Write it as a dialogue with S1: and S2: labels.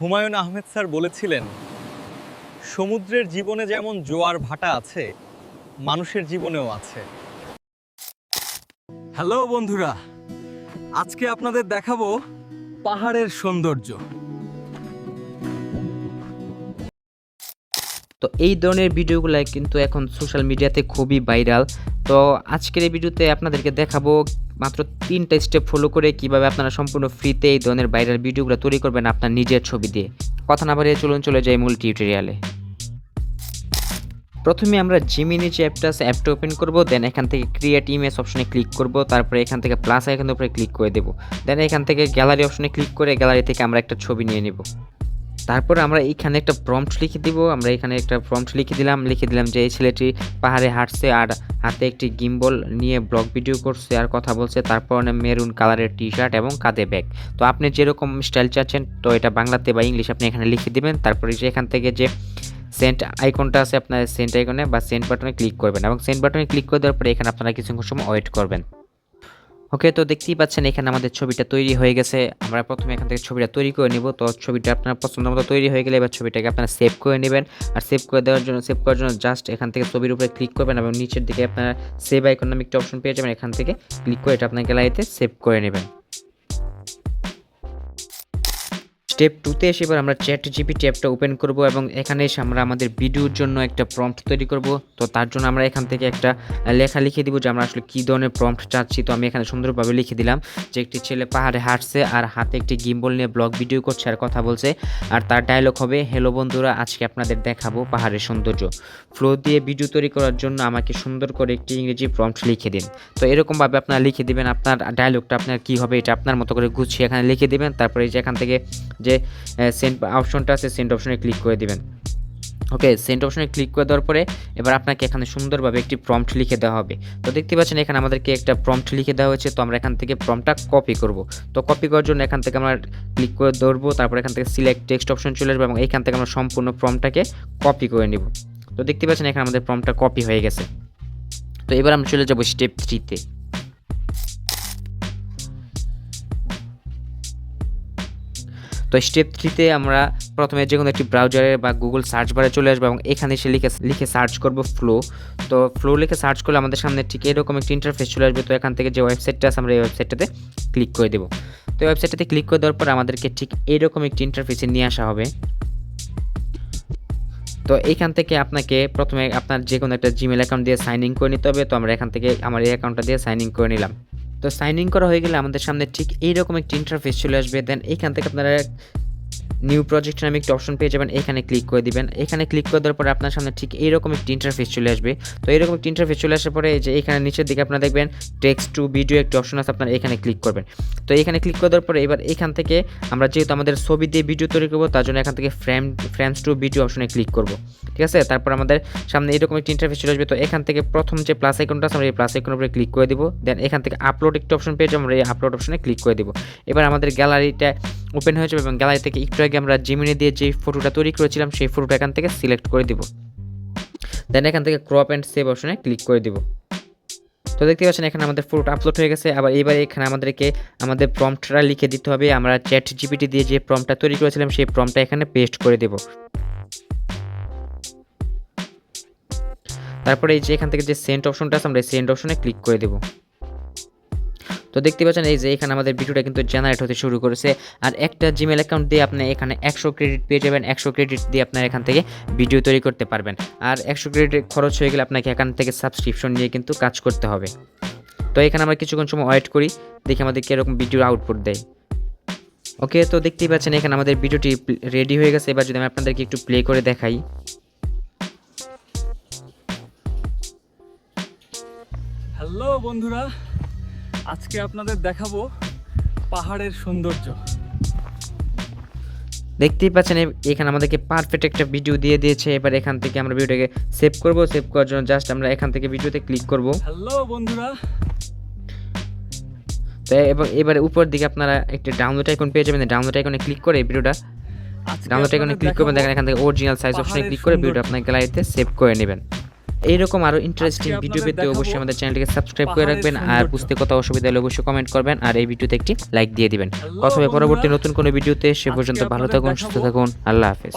S1: Humayun Ahmed sir বলেছিলেন সমুদ্রের জীবনে যেমন জোয়ার ভাটা আছে মানুষের জীবনেও আছে। হ্যালো বন্ধুরা আজকে আপনাদের দেখাবো পাহাড়ের সৌন্দর্য।
S2: তো এই ধরনের ভিডিওগুলো কিন্তু এখন সোশ্যাল মিডিয়াতে খুবই ভাইরাল তো আজকের এই ভিডিওতে আপনাদেরকে দেখাবো মাত্র তিনটা স্টেপ ফলো করে কীভাবে আপনারা সম্পূর্ণ ফ্রিতে এই ধরনের ভাইরাল ভিডিওগুলো তৈরি করবেন আপনার নিজের ছবি দিয়ে। কথা না বাড়িয়ে চলুন, চলে যাই মূল টিউটোরিয়ালে প্রথমে আমরা জিমিনি যে অ্যাপটা অ্যাপটা ওপেন করব দেন এখান থেকে ক্রিয়েট ইমেজ অপশনে ক্লিক করব, তারপরে এখান থেকে প্লাস আইকনের উপরে ক্লিক করে দেবো। দেন এখান থেকে গ্যালারি অপশনে ক্লিক করে গ্যালারি থেকে আমরা একটা ছবি নিয়ে নিব। তারপর আমরা এইখানে একটা প্রম্পট লিখে দিব। আমরা এখানে একটা প্রম্পট লিখে দিলাম। লিখে দিলাম যে, এই ছেলেটি পাহাড়ে হাঁটছে আর হাতে একটি গিম্বল নিয়ে ব্লগ ভিডিও করছে আর কথা বলছে। তারপর মেরুন কালারের টি শার্ট এবং কাঁধে ব্যাগ তো আপনি যেরকম স্টাইল চাচ্ছেন, তো এটা বাংলাতে বা ইংলিশ আপনি এখানে লিখে দিবেন। তারপরে যে এখান থেকে যে সেন্ট আইকনটা আছে, আপনার সেন্ট আইকনে বা সেন্ট বাটনে ক্লিক করবেন এবং সেন্ট বাটনে ক্লিক করে দেওয়ার পরে এখানে আপনারা কিছুক্ষণ সময় ওয়েট করবেন। ওকে, তো দেখতেই পাচ্ছেন এখানে আমাদের ছবিটা তৈরি হয়ে গেছে। আমরা প্রথমে এখান থেকে ছবিটা তৈরি করে নিব। তো ছবিটা আপনার পছন্দ মতো তৈরি হয়ে গেলে এবার ছবিটাকে আপনারা সেভ করে নেবেন। আর সেভ করে দেওয়ার জন্য সেভ করার জন্য জাস্ট এখান থেকে ছবির উপরে ক্লিক করবেন এবং নিচের দিকে আপনারা সেভ আইকন একটা অপশন পেয়ে যাবেন। এখান থেকে ক্লিক করে এটা আপনার গ্যালারিতে সেভ করে নেবেন। স্টেপ টুতে এসে এবার আমরা চ্যাট জিপিটি অ্যাপটা ওপেন করব এবং এখানে এসে আমরা আমাদের ভিডিওর জন্য একটা প্রম্পট তৈরি করব। তো তার জন্য আমরা এখান থেকে একটা লেখা লিখে দিব যে আমরা আসলে কী ধরনের প্রম্পট চাচ্ছি। তো আমি এখানে সুন্দরভাবে লিখে দিলাম যে একটি ছেলে পাহাড়ে হাঁটছে আর হাতে একটি গিম্বল নিয়ে ব্লগ ভিডিও করছে আর কথা বলছে। আর তার ডায়লগ হবে হ্যালো বন্ধুরা, আজকে আপনাদের দেখাবো পাহাড়ের সৌন্দর্য। ফ্লো দিয়ে ভিডিও তৈরি করার জন্য আমাকে সুন্দর করে একটি ইংরেজি প্রম্পট লিখে দিন। তো এরকমভাবে আপনারা লিখে দিবেন, আপনার ডায়লগটা আপনার কী হবে এটা আপনার মতো করে গুছিয়ে এখানে লিখে দিবেন। তারপরে এই যে এখান থেকে যে সেন্ট অপশনটা আছে সেন্ট অপশনে ক্লিক করে দিবেন। ওকে সেন্ট অপশনে ক্লিক করে দেওয়ার পরে এবার আপনাকে এখানে সুন্দরভাবে একটি প্রম্পট লিখে দেওয়া হবে। তো দেখতে পাচ্ছেন এখানে আমাদেরকে একটা প্রম্পট লিখে দেওয়া হয়েছে, তো আমরা এখান থেকে প্রম্পটটা কপি করব। তো কপি করার জন্য এখান থেকে আমরা ক্লিক করে ধরবো, তারপর এখান থেকে সিলেক্ট টেক্সট অপশন চলে আসবে এবং এখান থেকে আমরা সম্পূর্ণ প্রম্পটটাকে কপি করে নিব। তো দেখতে পাচ্ছেন এখানে আমাদের প্রম্পটটা কপি হয়ে গেছে। তো এবার আমরা চলে যাব স্টেপ থ্রিতে তো স্টেপ থ্রিতে আমরা প্রথমে যে কোনো একটি ব্রাউজারে বা গুগল সার্চ বারে চলে আসব এবং এখানে সে লিখে লিখে সার্চ করব ফ্লো তো ফ্লো লিখে সার্চ করলে আমাদের সামনে ঠিক এরকম একটি ইন্টারফেস চলে আসবে। তো এখান থেকে যে ওয়েবসাইটটা আছে, আমরা এই ওয়েবসাইটটাতে ক্লিক করে দেবো। তো ওয়েবসাইটটাতে ক্লিক করে দেওয়ার পর আমাদেরকে ঠিক এরকম একটি ইন্টারফেসে নিয়ে আসা হবে। তো এইখান থেকে আপনাকে প্রথমে আপনার যে কোনো একটা জিমেল অ্যাকাউন্ট দিয়ে সাইন ইন করে নিতে হবে। তো আমরা এখান থেকে আমার এই অ্যাকাউন্টটা দিয়ে সাইন ইন করে নিলাম। তো সাইন ইন করা হয়ে গেলে আমাদের সামনে ঠিক এইরকম একটি ইন্টারফেস চলে আসবে। দেন এখান থেকে আপনারা নিউ প্রজেক্ট নামে একটি অপশন পেয়ে যাবেন, এখানে ক্লিক করে দিবেন। এখানে ক্লিক করে দেওয়ার পরে আপনার সামনে ঠিক এইরকম একটি ইন্টারফেস চলে আসবে। তো এইরকম একটি ইন্টারফেস চলে আসার পরে যে এখানে নিচের দিকে আপনারা দেখবেন টেক্সট টু ভিডিও একটি অপশন আছে, আপনারা এখানে ক্লিক করবেন। তো এখানে ক্লিক করে দেওয়ার পরে এবার এখান থেকে আমরা যেহেতু আমাদের ছবি দিয়ে ভিডিও তৈরি করব, তার জন্য এখান থেকে ফ্রেম ফ্রেমস টু ভিডিও অপশনে ক্লিক করব। ঠিক আছে? তারপর আমাদের সামনে এরকম একটি ইন্টারফেস চলে আসবে। তো এখান থেকে প্রথম যে প্লাস আইকনটা আছে, আমরা এই প্লাস আইকনের উপরে ক্লিক করে দিব। দেন এখান থেকে আপলোড একটি অপশন পেয়ে যাব, আমরা এই আপলোড অপশনে ক্লিক করে দিব। এবার আমাদের গ্যালারিটা ওপেন হয়ে যাবে এবং গ্যালারি থেকে একটু আগে আমরা জিমিনি দিয়ে যে ফটোটা তৈরি করেছিলাম, সেই ফটোটা এখান থেকে সিলেক্ট করে দিব। দেন এখান থেকে ক্রপ অ্যান্ড সেভ অপশনে ক্লিক করে দিব। তো দেখতে পাচ্ছেন, এখানে আমাদের ফটোটা আপলোড হয়ে গেছে। আবার এবার এখানে আমাদেরকে আমাদের প্রম্পটটা লিখে দিতে হবে। আমরা চ্যাট জিপিটি দিয়ে যে প্রম্পটটা তৈরি করেছিলাম, সেই প্রম্পটটা এখানে পেস্ট করে দেব। তারপরে এই যে এখান থেকে যে সেন্ট অপশনটা আছে, আমরা সেন্ট অপশনে ক্লিক করে দেবো। তো দেখতে পাচ্ছেন এই যে এখানে আমাদের ভিডিওটা কিন্তু জেনারেট হতে শুরু করেছে। আর একটা জিমেল অ্যাকাউন্ট দিয়ে আপনি এখানে একশো ক্রেডিট পেয়ে যাবেন, একশো ক্রেডিট দিয়ে আপনার এখান থেকে ভিডিও তৈরি করতে পারবেন। আর একশো ক্রেডিট খরচ হয়ে গেলে আপনাকে এখান থেকে সাবস্ক্রিপশন নিয়ে কিন্তু কাজ করতে হবে। তো এখানে আমরা কিছুক্ষণ সময় ওয়েট করি, দেখি আমাদের কীরকম ভিডিও আউটপুট দেয়। ওকে তো দেখতেই পাচ্ছেন এখানে আমাদের ভিডিওটি রেডি হয়ে গেছে। এবার যদি আমি আপনাদেরকে একটু প্লে করে দেখাই।
S1: হ্যালো বন্ধুরা। আজকে আপনাদের দেখাবো পাহাড়ের সৌন্দর্য।
S2: দেখতেই পাচ্ছেন এখানে আমাদেরকে পারফেক্ট একটা ভিডিও দিয়ে দিয়েছে। এবার এখান থেকে আমরা ভিডিওটাকে সেভ করব। সেভ করার জন্য জাস্ট আমরা এখান থেকে ভিডিওতে ক্লিক করব।
S1: হ্যালো বন্ধুরা।
S2: তো এবং এবারে উপর দিকে আপনারা একটা ডাউনলোড আইকন পেয়ে যাবেন। ডাউনলোড আইকনে ক্লিক করে ভিডিওটা ডাউনলোড আইকনে ক্লিক করবেন। দেখেন এখান থেকে অরিজিনাল সাইজ অপশনে ক্লিক করে ভিডিওটা। আপনার গ্যালারিতে সেভ করে নেবেন। এইরকম আরও ইন্টারেস্টিং ভিডিও পেতে অবশ্যই আমাদের চ্যানেলটিকে সাবস্ক্রাইব করে রাখবেন। আর বুঝতে কথা অসুবিধা হলে অবশ্যই কমেন্ট করবেন আর এই ভিডিওতে একটি লাইক দিয়ে দিবেন। কথা পরবর্তী নতুন কোনো ভিডিওতে সে পর্যন্ত ভালো থাকুন সুস্থ থাকুন। আল্লাহ হাফেজ।